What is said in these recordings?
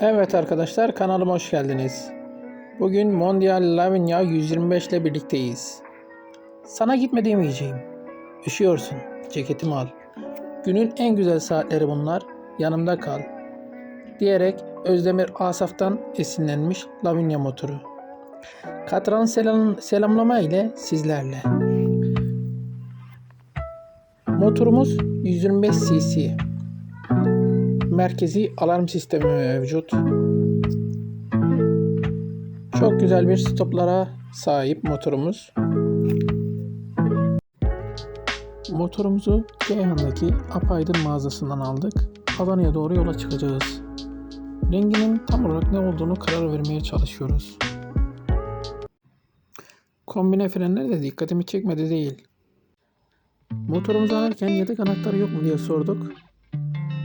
Evet arkadaşlar kanalıma hoş geldiniz. Bugün Mondial Lavinia 125 ile birlikteyiz. Sana gitme demeyeceğim. Üşüyorsun. Ceketimi al. Günün en güzel saatleri bunlar. Yanımda kal. Diyerek Özdemir Asaf'tan esinlenmiş Lavinia motoru. Katran selam, selamlama ile sizlerle. Motorumuz 125 cc. Merkezi alarm sistemi mevcut. Çok güzel bir stoplara sahip motorumuz. Motorumuzu Ceyhan'daki Apaydın mağazasından aldık. Adana'ya doğru yola çıkacağız. Renginin tam olarak ne olduğunu karar vermeye çalışıyoruz. Kombine frenler de dikkatimi çekmedi değil. Motorumuzu alırken yedek anahtarı yok mu diye sorduk.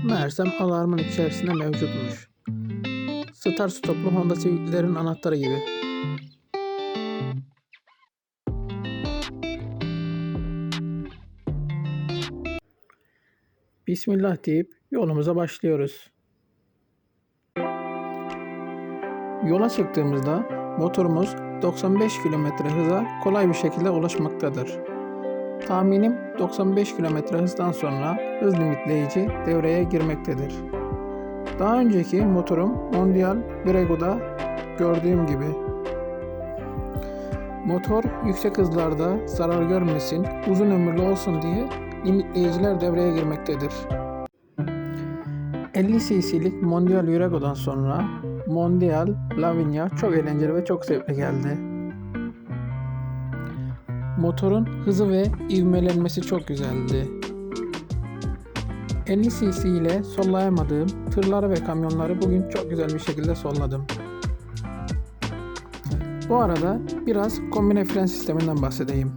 Meğersem alarmın içerisinde mevcutmuş. Star stoplu Honda Civic'lerin anahtarı gibi. Bismillah deyip yolumuza başlıyoruz. Yola çıktığımızda motorumuz 95 km hıza kolay bir şekilde ulaşmaktadır. Tahminim 95 km hızdan sonra hız limitleyici devreye girmektedir. Daha önceki motorum Mondial Grego'da gördüğüm gibi. Motor yüksek hızlarda zarar görmesin, uzun ömürlü olsun diye limitleyiciler devreye girmektedir. 50 cc'lik Mondial Grego'dan sonra Mondial Lavinia çok eğlenceli ve çok zevkli geldi. Motorun hızı ve ivmelenmesi çok güzeldi. 50 cc ile sollayamadığım tırları ve kamyonları bugün çok güzel bir şekilde solladım. Bu arada biraz kombine fren sisteminden bahsedeyim.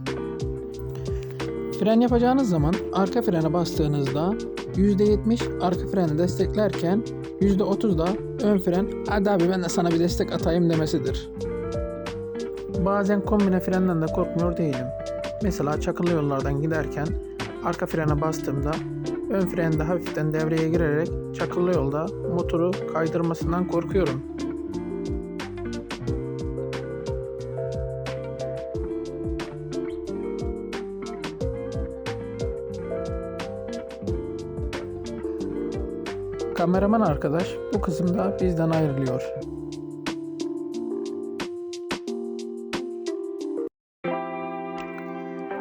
Fren yapacağınız zaman arka frene bastığınızda %70 arka freni desteklerken %30 da ön fren hadi abi ben de sana bir destek atayım demesidir. Bazen kombine frenden de korkmuyor değilim. Mesela çakılı yollardan giderken arka frene bastığımda ön frende hafiften devreye girerek çakılı yolda motoru kaydırmasından korkuyorum. Kameraman arkadaş bu kısımda bizden ayrılıyor.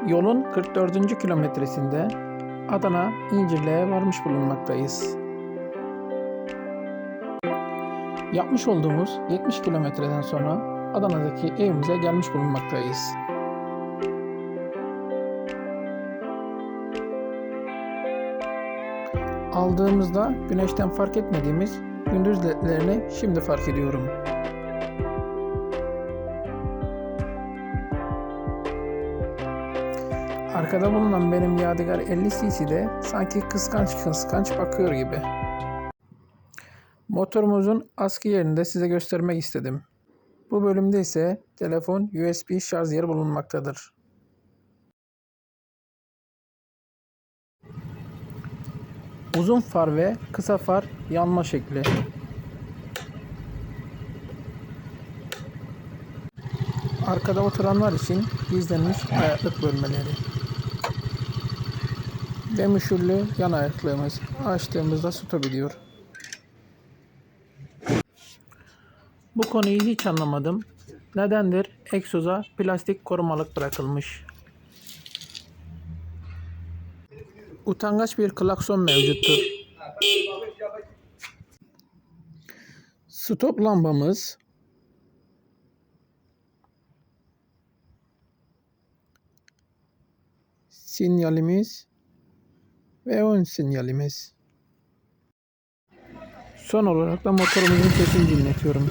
Yolun 44. kilometresinde Adana İncirli'ye varmış bulunmaktayız. Yapmış olduğumuz 70 kilometreden sonra Adana'daki evimize gelmiş bulunmaktayız. Aldığımızda güneşten fark etmediğimiz gündüz ledlerini şimdi fark ediyorum. Arkada bulunan benim Yadigar 50 cc'de sanki kıskanç kıskanç bakıyor gibi. Motorumuzun askı yerini de size göstermek istedim. Bu bölümde ise telefon USB şarj yeri bulunmaktadır. Uzun far ve kısa far yanma şekli. Arkada oturanlar için gizlenmiş ayaklık bölmeleri. Ve müşürlü yan ayaklığımız. Açtığımızda ediyor. Bu konuyu hiç anlamadım. Nedendir egzoza plastik korumalık bırakılmış? Utangaç bir klakson mevcuttur. Stop lambamız sinyalimiz ve ön sinyalimiz. Son olarak da motorumuzun sesini dinletiyorum.